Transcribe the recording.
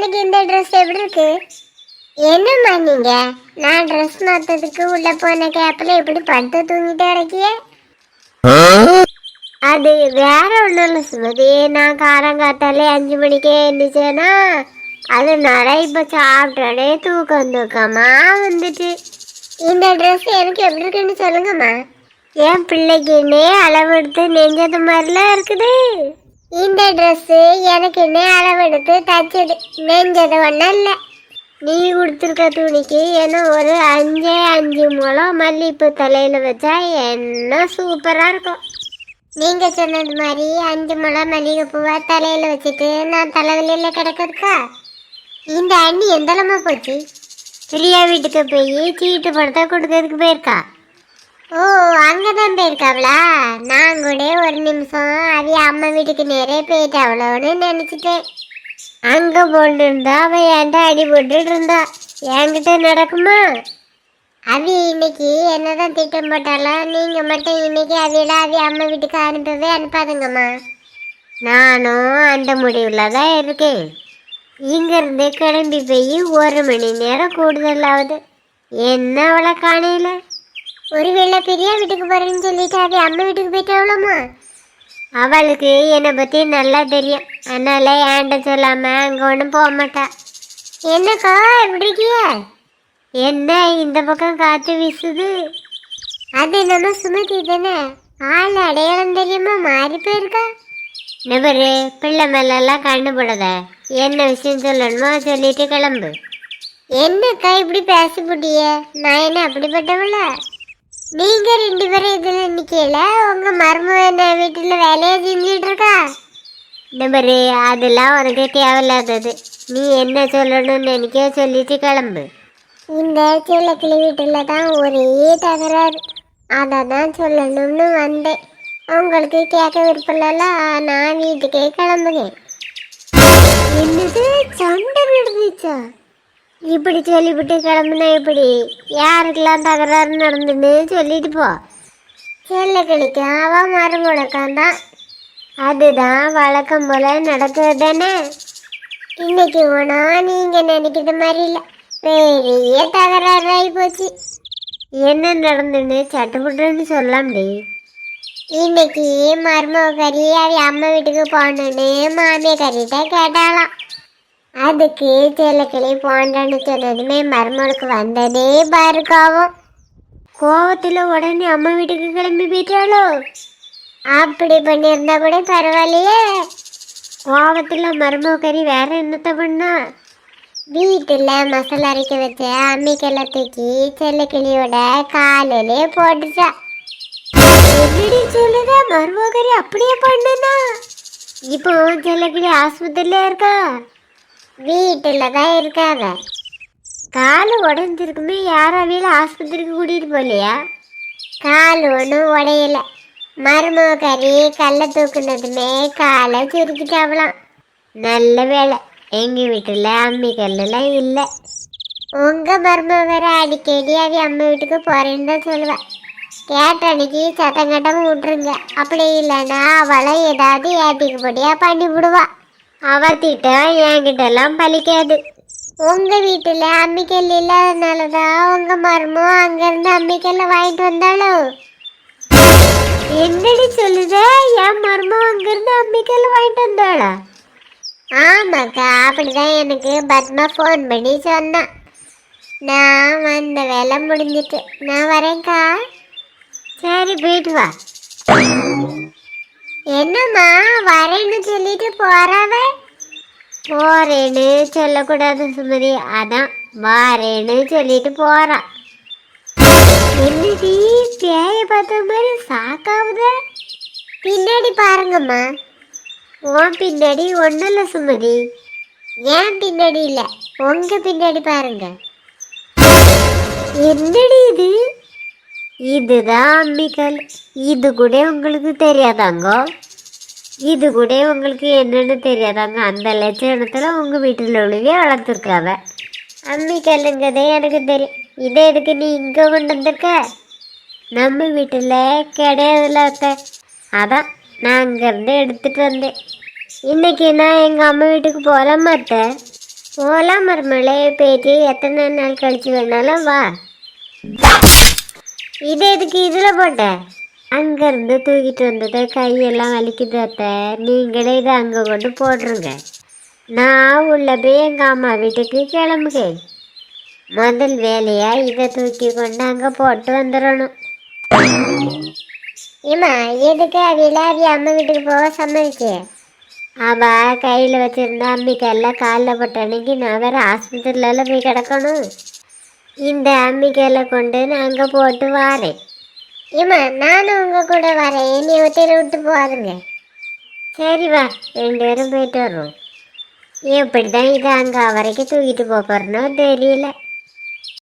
எனக்கு இந்த ட்ரெஸ் எப்படி இருக்கு? என்னம்மா நீங்க? நான் ட்ரெஸ் மாத்ததுக்கு உள்ள போன கேப்ல இப்படி படுத்து தூங்கிட்டு இறக்கிய அது வேற ஒன்றும் இல்லை சுமதி. நான் காரங்காத்தாலே அஞ்சு மணிக்கே எழுந்துச்சேன்னா அது நிறைய இப்போ சாப்பிட்டோடே தூக்கம் தூக்கமா வந்துட்டு. இந்த ட்ரெஸ் எனக்கு எப்படி இருக்குன்னு சொல்லுங்கம்மா. என் பிள்ளைக்குன்னே அளவெடுத்து நெஞ்சது மாதிரிலாம் இருக்குது. இந்த ட்ரெஸ் எனக்குன்னே அளவெடுத்து தச்சது? நெஞ்சது ஒன்றும் இல்லை. நீ கொடுத்துருக்க துணிக்கு என்ன ஒரு அஞ்சே அஞ்சு முழம் மல்லிகைப்பூ தலையில் வச்சா என்ன சூப்பராக இருக்கும். நீங்கள் சொன்னது மாதிரி அஞ்சு முழம் மல்லிகைப்பூவை தலையில் வச்சுட்டு நான் தலைவலியில் கிடக்கிறதுக்கா? இந்த அண்ணி எந்தளமா போச்சு? பிரியா வீட்டுக்கு போய் சீட்டு படத்தை கொடுக்கறதுக்கு போயிருக்கா? ஓ அங்கதான் போயிருக்காவளா? நான் கூட ஒரு நிமிஷம் அவிய அம்மா வீட்டுக்கு நேரே போயிட்டாவளோன்னு நினைச்சிட்டேன். அங்க போட்டு இருந்தா அவ ஏன்டா அடி போட்டுட்டு இருந்தா என்கிட்ட நடக்குமா? அவி இன்னைக்கு என்னதான் திட்டம் போட்டாலும் நீங்க மட்டும் இன்னைக்கு அவியில அவி அம்மா வீட்டுக்கு அனுப்பவே அனுப்பாதுங்கம்மா. நானும் அந்த முடிவில் தான் இருக்கேன். இங்கேருந்து கிளம்பி போய் ஒரு மணி நேரம் கூடுதல் ஆகுது என்ன அவளை காணையில ஒருவேளை பெரிய வீட்டுக்கு போறேன்னு சொல்லிட்டு அவி அம்மா வீட்டுக்கு போயிட்டாவளம்மா அவளுக்கு என்னை பத்தி நல்லா தெரியும். அதனால ஏன்ட்ட சொல்லாம அங்க ஒன்றும் போக மாட்டா. என்னக்கா எப்படி இருக்கியா? என்ன இந்த பக்கம் காற்று வீசுது? அது நம்ம சுமதி தானே? ஆள் அடையாளம் தெரியுமா மாறி போயிருக்கா? நபரு பிள்ளை மேலெல்லாம் கண்ணு போடாத. என்ன விஷயம் சொல்லணுமோ சொல்லிட்டு கிளம்பு. என்னக்கா இப்படி பேச போட்டிய? நான் என்ன அப்படிப்பட்டவள? நீங்க ரெண்டு பேரும் இதுல நிக்கல உங்க மருமக என்ன வீட்டுல வேலையை செஞ்சுட்டு இருக்கா? நம்பரு அதெல்லாம் உனக்கு தேவையில்லாதது. நீ என்ன சொல்லணும்னு நினைக்க சொல்லிட்டு கிளம்பு. இந்த சிலக்கிளி வீட்டில் தான் ஒரே தகராறு. அதை தான் சொல்லணும்னு வந்தேன். உங்களுக்கு கேட்க விருப்பம்ல நான் வீட்டுக்கே கிளம்புகிறேன் என்னது? சண்டை நடந்துச்சா இப்படி சொல்லிவிட்டு கிளம்புனா இப்படி? யாருக்கெல்லாம் தகராறு நடந்துன்னு சொல்லிட்டு போ. செல்லக்கிளிக்கு அவன் மருமடக்கான் தான் அதுதான் வழக்கம் போல நடக்குது தானே? இன்னைக்கு போனா நீங்க நினைக்கிற மாதிரி இல்லை. பெரிய தகராறாகி போச்சு. என்ன நடந்துன்னு சட்டுப்புட்டுன்னு சொல்லாம்டி இன்னைக்கு மருமக கறி அவ அம்மா வீட்டுக்கு போகணுன்னு மாமிய கறிட்ட கேட்டாளாம். அதுக்கு செல்லக்கிளி போண்டன்னு சொன்னதுமே மருமகளுக்கு வந்ததே பாருக்காவும் கோவத்துல உடனே அம்மா வீட்டுக்கு கிளம்பி போயிட்டாளோ? அப்படி பண்ணியிருந்தா கூட பரவாயில்லையே. கோவத்துல மருமக கறி வேற என்னத்த பண்ணா? வீட்டில் மசாலா அரைக்க வச்ச அம்மிக்கெல்லாம் தூக்கி செல்லக்கிளியோட காலிலே போட்டுச்சா. என்னடி சொல்லுத? மருமக கறி அப்படியே பண்ணுனா? இப்போ செல்லக்கிளி ஆஸ்பத்திரியில இருக்கா? வீட்டில் தான் இருக்காங்க. கால் உடஞ்சிருக்குமே யாராவையில ஆஸ்பத்திரிக்கு கூட்டிகிட்டு போகலையா? கால் ஒன்றும் உடையல. மருமக கறி கல்லை தூக்குனதுமே காலை சுருக்கிட்டாவலாம் நல்ல வேலை எங்கள் வீட்டில் அம்மி கல்லாம் இல்லை. உங்கள் மருமக வேற அடிக்கடி அது அம்மா வீட்டுக்கு போகிறேன்னு தான் சொல்லுவேன் கேட்ட அன்னைக்கு சத்தம் கட்டமாக விட்ருங்க அப்படி இல்லைன்னா அவளை ஏதாவது ஏட்டிக்குப்படியாக பண்ணி விடுவா. அவ திட்டம் என்கிட்ட எல்லாம் பலிக்காது உங்க வீட்டுல அம்மிக்கல் இல்லாதனால தான் உங்க மருமம் அங்கிருந்து அம்மிக்கல்ல வாங்கிட்டு வந்தாலும் என்னடி சொல்லுத? என் மருமம் அங்கிருந்து அம்மிக்கல்ல வாங்கிட்டு வந்தாளா? ஆமாக்கா அப்படிதான் எனக்கு பத்மா ஃபோன் பண்ணி சொன்னான். நான் வந்த வேலை முடிஞ்சிட்டு. நான் வரேன்க்கா. சரி போயிட்டு வா. என்னம்மா வரேன்னு சொல்லிட்டு போறவ? போறேன்னு சொல்லக்கூடாது சுமதி. அதான் வாரேன்னு சொல்லிட்டு போறான் என்னடி பேய பார்த்த மாதிரி சாக்காவுத? பின்னாடி பாருங்கம்மா. உன் பின்னாடி ஒன்றும் இல்லை சுமதி. ஏன் பின்னாடி இல்லை. உங்க பின்னாடி பாருங்க. என்னடி இது? இதுதான் அம்மிக்கல் இது கூட உங்களுக்கு தெரியாதாங்கோ? இது கூட உங்களுக்கு என்னன்னு தெரியாதாங்க. அந்த லட்சணத்தில் உங்கள் வீட்டில் உள்ளவே வளர்த்துருக்காவ. அம்மிக்கல்லுங்கிறதே எனக்கு தெரியும் இதை எதுக்கு நீ இங்கே கொண்டு வந்திருக்க? நம்ம வீட்டில் கிடையாதுல அத்தை. அதான் நான் அங்கேருந்து எடுத்துகிட்டு வந்தேன். இன்னைக்கு நான் எங்கள் அம்மா வீட்டுக்கு போல மாட்டேன் போலாம் மருமகளே போயிட்டு எத்தனை நாள் கழிச்சு வேணாலும் வா. இது எதுக்கு இதில் போட்டேன் அங்கேருந்து தூக்கிட்டு வந்தது கையெல்லாம் வலிக்குது அத்தை நீங்களே இதை அங்கே கொண்டு போடுறங்க நான் உள்ள போய் எங்கள் அம்மா வீட்டுக்கு கிளம்புகிறேன். முதல் வேலையா இதை தூக்கி கொண்டு அங்கே போட்டு வந்துடணும். ஏமா எதுக்கு அவில அவி அம்மா வீட்டுக்கு போக சம்மதிச்சு அவ கையில் வச்சிருந்த அம்மிக்கெல்லாம் காலில் போட்ட அன்னைக்கு நான் வேறு ஆஸ்பத்திரியில போய் கிடக்கணும். இந்த அம்மிக்கெல்லாம் கொண்டு நான் அங்கே போட்டு வாரேன். ஏமா நானும் உங்கள் கூட வரேன். என்னை ஒத்தையில விட்டு போகாதுங்க. சரி வா ரெண்டு பேரும் போயிட்டு வரோம் எப்படி தான் இதை அங்கே வரைக்கும் தூக்கிட்டு போகிறனோ தெரியல.